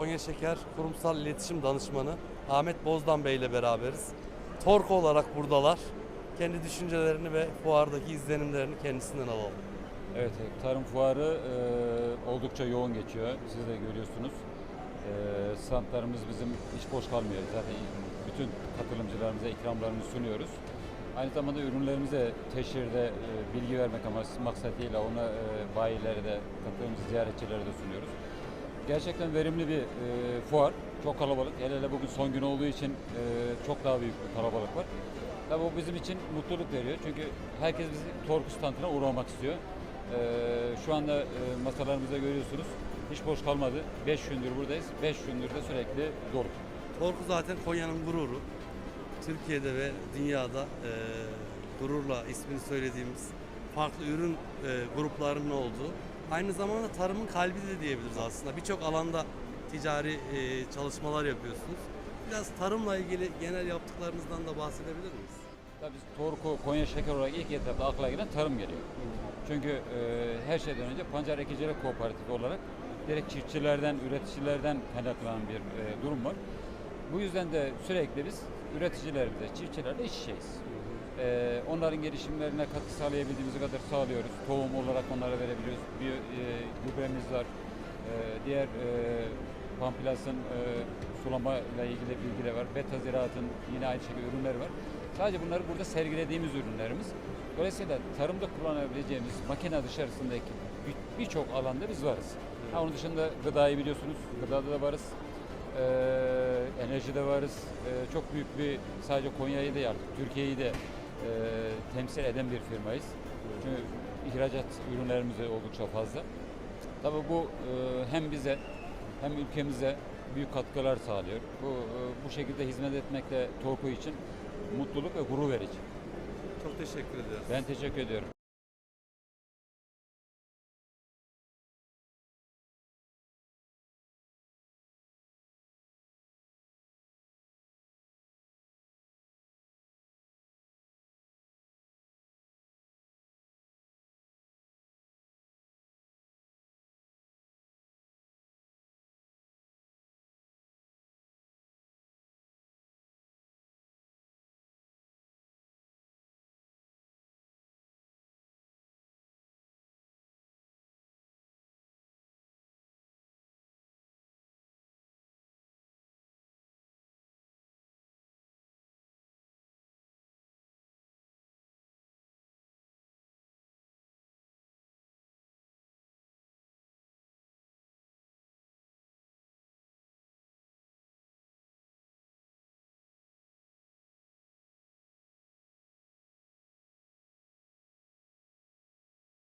Konya Şeker Kurumsal İletişim Danışmanı Ahmet Bozdan Bey ile beraberiz. Torko olarak buradalar. Kendi düşüncelerini ve fuardaki izlenimlerini kendisinden alalım. Evet, tarım fuarı e, oldukça yoğun geçiyor. Siz de görüyorsunuz. E, standlarımız bizim hiç boş kalmıyor. Zaten bütün katılımcılarımıza ikramlarımızı sunuyoruz. Aynı zamanda ürünlerimize teşhirde e, bilgi vermek ama maksatıyla ona e, bayilere de katılımcı ziyaretçilere de sunuyoruz. Gerçekten verimli bir e, fuar. Çok kalabalık. Hele hele bugün son gün olduğu için e, çok daha büyük bir kalabalık var. Tabii bu bizim için mutluluk veriyor. Çünkü herkes bizi Torku standına uğramak istiyor. E, şu anda e, masalarımızda görüyorsunuz. Hiç boş kalmadı. 5 gündür buradayız. 5 gündür de sürekli dolu. Torku zaten Konya'nın gururu. Türkiye'de ve dünyada e, gururla ismini söylediğimiz farklı ürün e, gruplarının olduğu, aynı zamanda tarımın kalbi de diyebiliriz aslında. Birçok alanda ticari e, çalışmalar yapıyorsunuz. Biraz tarımla ilgili genel yaptıklarınızdan da bahsedebilir miyiz? Tabii biz Torku, Konya Şeker olarak ilk etapta akla gelen tarım geliyor. Çünkü e, her şeyden önce Pancar Ekicilik Kooperatifi olarak direkt çiftçilerden, üreticilerden kaynaklanan bir e, durum var. Bu yüzden de sürekli biz üreticilerimize, çiftçilerle iç içeyiz. E, onların gelişimlerine katkı sağlayabildiğimiz kadar sağlıyoruz. Tohum olarak onlara verebiliyoruz. Bir e, gübremiz var. E, diğer e, Pamplas'ın e, sulama ile ilgili bilgiler var. Beta Ziraat'ın yine aynı şekilde ürünleri var. Sadece bunları burada sergilediğimiz ürünlerimiz. Dolayısıyla tarımda kullanabileceğimiz makine dışarısındaki bir- birçok alanda biz varız. Ha, onun dışında gıdayı biliyorsunuz. Gıdada da varız. Ee, enerjide varız. Ee, çok büyük bir sadece Konya'yı değil artık Türkiye'yi de temsil eden bir firmayız. Çünkü ihracat ürünlerimiz de oldukça fazla. Tabii bu e, hem bize hem ülkemize büyük katkılar sağlıyor. Bu e, bu şekilde hizmet etmek de Torku için mutluluk ve gurur verici. Çok teşekkür ediyoruz. Ben teşekkür ediyorum.